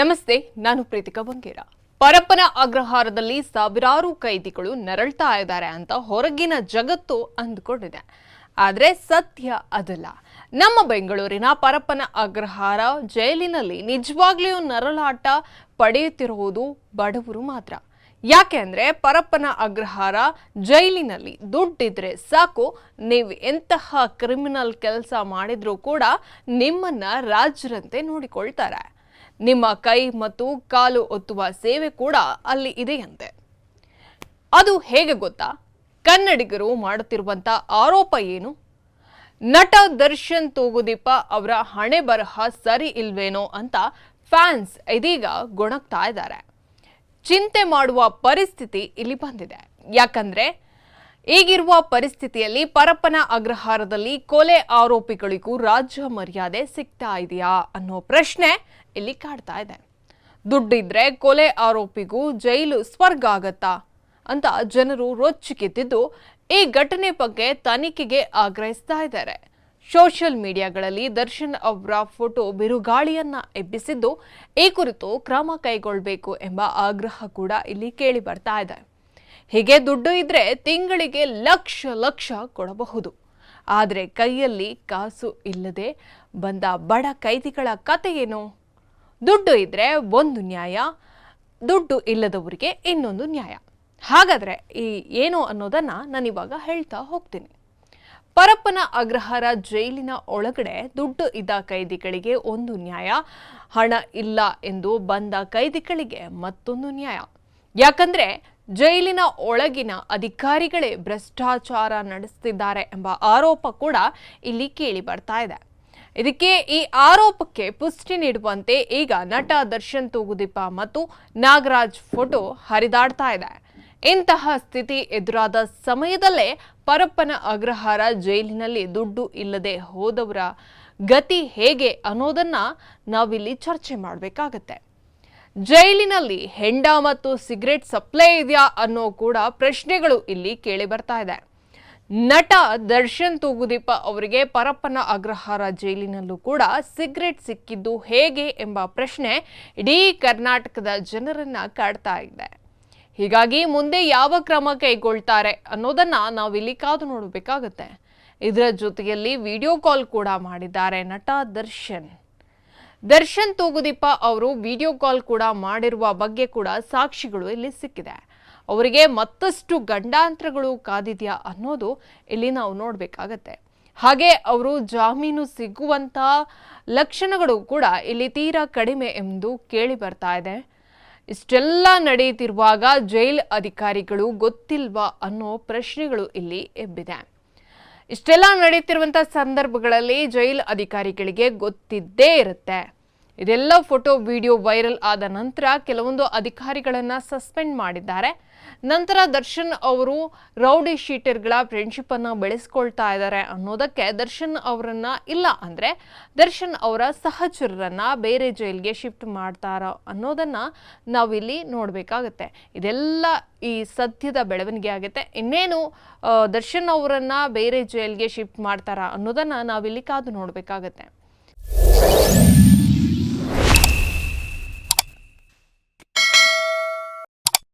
ನಮಸ್ತೆ, ನಾನು ಪ್ರೀತಿಕಾ ಬಂಗೇರ. ಪರಪ್ಪನ ಅಗ್ರಹಾರದಲ್ಲಿ ಸಾವಿರಾರು ಕೈದಿಗಳು ನರಳ್ತಾ ಇದ್ದಾರೆ ಅಂತ ಹೊರಗಿನ ಜಗತ್ತು ಅಂದುಕೊಂಡಿದೆ. ಆದರೆ ಸತ್ಯ ಅದಲ್ಲ. ನಮ್ಮ ಬೆಂಗಳೂರಿನ ಪರಪ್ಪನ ಅಗ್ರಹಾರ ಜೈಲಿನಲ್ಲಿ ನಿಜವಾಗ್ಲೂ ನರಳಾಟ ಪಡೆಯುತ್ತಿರುವುದು ಬಡವರು ಮಾತ್ರ. ಯಾಕೆ ಅಂದರೆ ಪರಪ್ಪನ ಅಗ್ರಹಾರ ಜೈಲಿನಲ್ಲಿ ದುಡ್ಡಿದ್ರೆ ಸಾಕು, ನೀವು ಎಂತಹ ಕ್ರಿಮಿನಲ್ ಕೆಲಸ ಮಾಡಿದ್ರೂ ಕೂಡ ನಿಮ್ಮನ್ನ ರಾಜರಂತೆ ನೋಡಿಕೊಳ್ತಾರೆ. ನಿಮ್ಮ ಕೈ ಮತ್ತು ಕಾಲು ಒತ್ತುವ ಸೇವೆ ಕೂಡ ಅಲ್ಲಿ ಇದೆಯಂತೆ. ಅದು ಹೇಗೆ ಗೊತ್ತಾ? ಕನ್ನಡಿಗರು ಮಾಡುತ್ತಿರುವಂತ ಆರೋಪ ಏನು? ನಟ ದರ್ಶನ್ ತೂಗುದೀಪ ಅವರ ಹಣೆ ಬರಹ ಸರಿ ಇಲ್ವೇನೋ ಅಂತ ಫ್ಯಾನ್ಸ್ ಇದೀಗ ಗೊಣಗ್ತಾ ಇದ್ದಾರೆ. ಚಿಂತೆ ಮಾಡುವ ಪರಿಸ್ಥಿತಿ ಇಲ್ಲಿ ಬಂದಿದೆ. ಯಾಕಂದ್ರೆ ಈಗಿರುವ ಪರಿಸ್ಥಿತಿಯಲ್ಲಿ ಪರಪ್ಪನ ಅಗ್ರಹಾರದಲ್ಲಿ ಕೊಲೆ ಆರೋಪಿಗಳಿಗೂ ರಾಜ್ಯ ಮರ್ಯಾದೆ ಸಿಗ್ತಾ ಇದೆಯಾ ಅನ್ನೋ ಪ್ರಶ್ನೆ ಇಲ್ಲಿ ಕಾಡ್ತಾ ಇದೆ. ದುಡ್ಡಿದ್ರೆ ಕೊಲೆ ಆರೋಪಿಗೂ ಜೈಲು ಸ್ವರ್ಗ ಆಗತ್ತಾ ಅಂತ ಜನರು ರೊಚ್ಚಿಗೆದ್ದಿದ್ದು ಈ ಘಟನೆ ಬಗ್ಗೆ ತನಿಖೆಗೆ ಆಗ್ರಹಿಸ್ತಾ ಇದ್ದಾರೆ. ಸೋಷಿಯಲ್ ಮೀಡಿಯಾಗಳಲ್ಲಿ ದರ್ಶನ್ ಅವರ ಫೋಟೋ ಬಿರುಗಾಳಿಯನ್ನ ಎಬ್ಬಿಸಿದ್ದು ಈ ಕುರಿತು ಕ್ರಮ ಕೈಗೊಳ್ಳಬೇಕು ಎಂಬ ಆಗ್ರಹ ಕೂಡ ಇಲ್ಲಿ ಕೇಳಿ ಬರ್ತಾ ಇದೆ. ಹೀಗೆ ದುಡ್ಡು ಇದ್ರೆ ತಿಂಗಳಿಗೆ ಲಕ್ಷ ಲಕ್ಷ ಕೊಡಬಹುದು. ಆದರೆ ಕೈಯಲ್ಲಿ ಕಾಸು ಇಲ್ಲದೆ ಬಂದ ಬಡ ಕೈದಿಗಳ ಕತೆ ಏನು? ದುಡ್ಡು ಇದ್ರೆ ಒಂದು ನ್ಯಾಯ, ದುಡ್ಡು ಇಲ್ಲದವರಿಗೆ ಇನ್ನೊಂದು ನ್ಯಾಯ. ಹಾಗಾದರೆ ಈ ಏನು ಅನ್ನೋದನ್ನು ನಾನಿವಾಗ ಹೇಳ್ತಾ ಹೋಗ್ತೀನಿ. ಪರಪ್ಪನ ಅಗ್ರಹಾರ ಜೈಲಿನ ಒಳಗಡೆ ದುಡ್ಡು ಇದ್ದ ಕೈದಿಗಳಿಗೆ ಒಂದು ನ್ಯಾಯ, ಹಣ ಇಲ್ಲ ಎಂದು ಬಂದ ಕೈದಿಗಳಿಗೆ ಮತ್ತೊಂದು ನ್ಯಾಯ. ಯಾಕಂದ್ರೆ ಜೈಲಿನ ಒಳಗಿನ ಅಧಿಕಾರಿಗಳೇ ಭ್ರಷ್ಟಾಚಾರ ನಡೆಸುತ್ತಿದ್ದಾರೆ ಎಂಬ ಆರೋಪ ಕೂಡ ಇಲ್ಲಿ ಕೇಳಿ ಬರ್ತಾ ಇದೆ. ಇದಕ್ಕೆ ಈ ಆರೋಪಕ್ಕೆ ಪುಷ್ಟಿ ನೀಡುವಂತೆ ಈಗ ನಟ ದರ್ಶನ್ ತೂಗುದೀಪ ಮತ್ತು ನಾಗರಾಜ್ ಫೋಟೋ ಹರಿದಾಡ್ತಾ ಇದೆ. ಇಂತಹ ಸ್ಥಿತಿ ಎದುರಾದ ಸಮಯದಲ್ಲೇ ಪರಪ್ಪನ ಅಗ್ರಹಾರ ಜೈಲಿನಲ್ಲಿ ದುಡ್ಡು ಇಲ್ಲದೆ ಹೋದವರ ಗತಿ ಹೇಗೆ ಅನ್ನೋದನ್ನ ನಾವಿಲ್ಲಿ ಚರ್ಚೆ ಮಾಡಬೇಕಾಗತ್ತೆ. ಜೈಲಿನಲ್ಲಿ ಹೆಂಡ ಮತ್ತು ಸಿಗರೆಟ್ ಸಪ್ಲೈ ಇದೆಯಾ ಅನ್ನೋ ಕೂಡ ಪ್ರಶ್ನೆಗಳು ಇಲ್ಲಿ ಕೇಳಿ ಬರ್ತಾ ಇದೆ. ನಟ ದರ್ಶನ್ ತೂಗುದೀಪ ಅವರಿಗೆ ಪರಪ್ಪನ ಅಗ್ರಹಾರ ಜೈಲಿನಲ್ಲೂ ಕೂಡ ಸಿಗರೆಟ್ ಸಿಕ್ಕಿದ್ದು ಹೇಗೆ ಎಂಬ ಪ್ರಶ್ನೆ ಇಡೀ ಕರ್ನಾಟಕದ ಜನರನ್ನ ಕಾಡ್ತಾ ಇದೆ. ಹೀಗಾಗಿ ಮುಂದೆ ಯಾವ ಕ್ರಮ ಕೈಗೊಳ್ತಾರೆ ಅನ್ನೋದನ್ನ ನಾವಿಲ್ಲಿ ಕಾದು ನೋಡಬೇಕಾಗತ್ತೆ. ಇದರ ಜೊತೆಯಲ್ಲಿ ವಿಡಿಯೋ ಕಾಲ್ ಕೂಡ ಮಾಡಿದ್ದಾರೆ ನಟ ದರ್ಶನ್. ದರ್ಶನ್ ತೂಗುದೀಪ ಅವರು ವಿಡಿಯೋ ಕಾಲ್ ಕೂಡ ಮಾಡಿರುವ ಬಗ್ಗೆ ಕೂಡ ಸಾಕ್ಷಿಗಳು ಇಲ್ಲಿ ಸಿಕ್ಕಿದೆ. ಅವರಿಗೆ ಮತ್ತಷ್ಟು ಗಂಡಾಂತರಗಳು ಕಾದಿದೆಯಾ ಅನ್ನೋದು ಇಲ್ಲಿ ನಾವು ನೋಡಬೇಕಾಗತ್ತೆ. ಹಾಗೆ ಅವರು ಜಾಮೀನು ಸಿಗುವಂತ ಲಕ್ಷಣಗಳು ಕೂಡ ಇಲ್ಲಿ ತೀರಾ ಕಡಿಮೆ ಎಂದು ಕೇಳಿ ಬರ್ತಾ ಇದೆ. ಇಷ್ಟೆಲ್ಲ ನಡೆಯುತ್ತಿರುವಾಗ ಜೈಲ್ ಅಧಿಕಾರಿಗಳು ಗೊತ್ತಿಲ್ವಾ ಅನ್ನೋ ಪ್ರಶ್ನೆಗಳು ಇಲ್ಲಿ ಎಬ್ಬಿದೆ. ಇಷ್ಟೆಲ್ಲ ನಡೀತಿರುವಂಥ ಸಂದರ್ಭಗಳಲ್ಲಿ ಜೈಲ್ ಅಧಿಕಾರಿಗಳಿಗೆ ಗೊತ್ತಿದ್ದೇ ಇರುತ್ತೆ. ಇದೆಲ್ಲ ಫೋಟೋ, ವಿಡಿಯೋ ವೈರಲ್ ಆದ ನಂತರ ಕೆಲವೊಂದು ಅಧಿಕಾರಿಗಳನ್ನು ಸಸ್ಪೆಂಡ್ ಮಾಡಿದ್ದಾರೆ. ನಂತರ ದರ್ಶನ್ ಅವರು ರೌಡಿ ಶೀಟರ್ಗಳ ಫ್ರೆಂಡ್ಶಿಪ್ ಅನ್ನ ಬೆಳೆಸ್ಕೊಳ್ತಾ ಇದ್ದಾರೆ ಅನ್ನೋದಕ್ಕೆ ದರ್ಶನ್ ಅವರನ್ನ ಇಲ್ಲ ಅಂದ್ರೆ ದರ್ಶನ್ ಅವರ ಸಹಚರರನ್ನ ಬೇರೆ ಜೈಲ್ಗೆ ಶಿಫ್ಟ್ ಮಾಡ್ತಾರ ಅನ್ನೋದನ್ನ ನಾವಿಲ್ಲಿ ನೋಡಬೇಕಾಗತ್ತೆ. ಇದೆಲ್ಲ ಈ ಸದ್ಯದ ಬೆಳವಣಿಗೆ ಆಗುತ್ತೆ. ಇನ್ನೇನು ದರ್ಶನ್ ಅವರನ್ನ ಬೇರೆ ಜೈಲ್ಗೆ ಶಿಫ್ಟ್ ಮಾಡ್ತಾರಾ ಅನ್ನೋದನ್ನ ನಾವಿಲ್ಲಿ ಕಾದು ನೋಡಬೇಕಾಗತ್ತೆ.